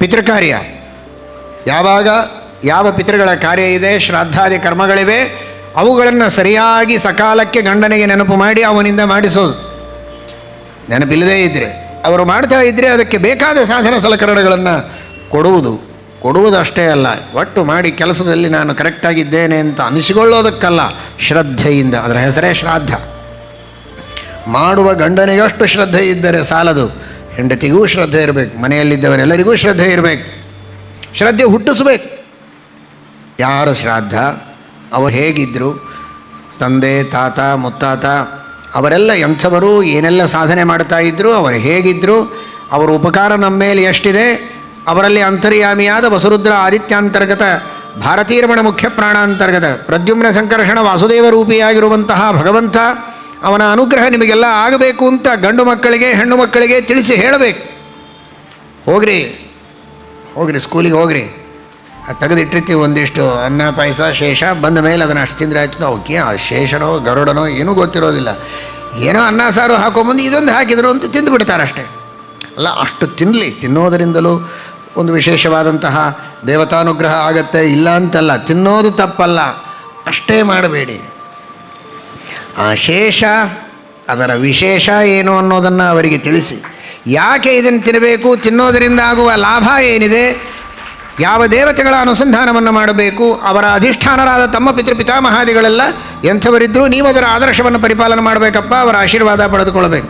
ಪಿತೃಕಾರ್ಯ. ಯಾವಾಗ ಯಾವ ಪಿತೃಗಳ ಕಾರ್ಯ ಇದೆ, ಶ್ರಾದ್ದಾದಿ ಕರ್ಮಗಳಿವೆ, ಅವುಗಳನ್ನು ಸರಿಯಾಗಿ ಸಕಾಲಕ್ಕೆ ಗಂಡನಿಗೆ ನೆನಪು ಮಾಡಿ ಅವನಿಂದ ಮಾಡಿಸೋದು. ನೆನಪಿಲ್ಲದೇ ಇದ್ದರೆ ಅವರು ಮಾಡ್ತಾ ಇದ್ದರೆ ಅದಕ್ಕೆ ಬೇಕಾದ ಸಾಧನ ಸಲಕರಣೆಗಳನ್ನು ಕೊಡುವುದು. ಕೊಡುವುದಷ್ಟೇ ಅಲ್ಲ, ಒಟ್ಟು ಮಾಡಿ ಕೆಲಸದಲ್ಲಿ ನಾನು ಕರೆಕ್ಟಾಗಿದ್ದೇನೆ ಅಂತ ಅನಿಸಿಕೊಳ್ಳೋದಕ್ಕಲ್ಲ, ಶ್ರದ್ಧೆಯಿಂದ, ಅದರ ಹೆಸರೇ ಶ್ರಾದ್ದ. ಮಾಡುವ ಗಂಡನಿಗಷ್ಟು ಶ್ರದ್ಧೆ ಇದ್ದರೆ ಸಾಲದು. ಹೆಂಡತಿಗೂ ಶ್ರದ್ಧೆ ಇರಬೇಕು, ಮನೆಯಲ್ಲಿದ್ದವರೆಲ್ಲರಿಗೂ ಶ್ರದ್ಧೆ ಇರಬೇಕು, ಶ್ರದ್ಧೆ ಹುಟ್ಟಿಸ್ಬೇಕು. ಯಾರು ಶ್ರಾದ್ದ? ಅವರು ಹೇಗಿದ್ದರು ತಂದೆ, ತಾತ, ಮುತ್ತಾತ, ಅವರೆಲ್ಲ ಎಂಥವರು, ಏನೆಲ್ಲ ಸಾಧನೆ ಮಾಡ್ತಾ ಇದ್ದರು ಅವರು ಹೇಗಿದ್ದರು ಅವರ ಉಪಕಾರ ನಮ್ಮ ಮೇಲೆ ಎಷ್ಟಿದೆ, ಅವರಲ್ಲಿ ಅಂತರ್ಯಾಮಿಯಾದ ವಸುರುದ್ರ ಆದಿತ್ಯಾಂತರ್ಗತ, ಭಾರತೀರ್ಮಣ ಮುಖ್ಯ ಪ್ರಾಣಾಂತರ್ಗತ ಪ್ರದ್ಯುಮ್ನ ಸಂಕರ್ಷಣ ವಾಸುದೇವ ರೂಪಿಯಾಗಿರುವಂತಹ ಭಗವಂತ ಅವನ ಅನುಗ್ರಹ ನಿಮಗೆಲ್ಲ ಆಗಬೇಕು ಅಂತ ಗಂಡು ಮಕ್ಕಳಿಗೆ, ಹೆಣ್ಣು ಮಕ್ಕಳಿಗೆ ತಿಳಿಸಿ ಹೇಳಬೇಕು. ಹೋಗ್ರಿ ಹೋಗ್ರಿ ಸ್ಕೂಲಿಗೆ ಹೋಗ್ರಿ. ತೆಗೆದಿಟ್ಟಿರ್ತೀವಿ ಒಂದಿಷ್ಟು ಅನ್ನ, ಪಾಯಸ, ಶೇಷ, ಬಂದ ಮೇಲೆ ಅದನ್ನು ಅಷ್ಟು ತಿಂದರೆ ಆಯ್ತು. ಅವಕ್ಕೆ ಆ ಶೇಷನೋ, ಗರುಡನೋ ಏನೂ ಗೊತ್ತಿರೋದಿಲ್ಲ. ಏನೋ ಅನ್ನ, ಸಾರು ಹಾಕೊಂಬಂದು ಇದೊಂದು ಹಾಕಿದ್ರು ಅಂತ ತಿಂದುಬಿಡ್ತಾರೆ ಅಷ್ಟೇ ಅಲ್ಲ, ಅಷ್ಟು ತಿನ್ನಲಿ ತಿನ್ನೋದರಿಂದಲೂ ಒಂದು ವಿಶೇಷವಾದಂತಹ ದೇವತಾನುಗ್ರಹ ಆಗತ್ತೆ. ಇಲ್ಲ ಅಂತಲ್ಲ, ತಿನ್ನೋದು ತಪ್ಪಲ್ಲ. ಅಷ್ಟೇ ಮಾಡಬೇಡಿ. ಆ ಶೇಷ, ಅದರ ವಿಶೇಷ ಏನು ಅನ್ನೋದನ್ನು ಅವರಿಗೆ ತಿಳಿಸಿ. ಯಾಕೆ ಇದನ್ನು ತಿನ್ನಬೇಕು? ತಿನ್ನೋದರಿಂದ ಆಗುವ ಲಾಭ ಏನಿದೆ? ಯಾವ ದೇವತೆಗಳ ಅನುಸಂಧಾನವನ್ನು ಮಾಡಬೇಕು? ಅವರ ಅಧಿಷ್ಠಾನರಾದ ತಮ್ಮ ಪಿತೃಪಿತಾಮಹಾದಿಗಳೆಲ್ಲ ಎಂಥವರಿದ್ದರೂ ನೀವು ಅದರ ಆದರ್ಶವನ್ನು ಪರಿಪಾಲನೆ ಮಾಡಬೇಕಪ್ಪ, ಅವರ ಆಶೀರ್ವಾದ ಪಡೆದುಕೊಳ್ಬೇಕು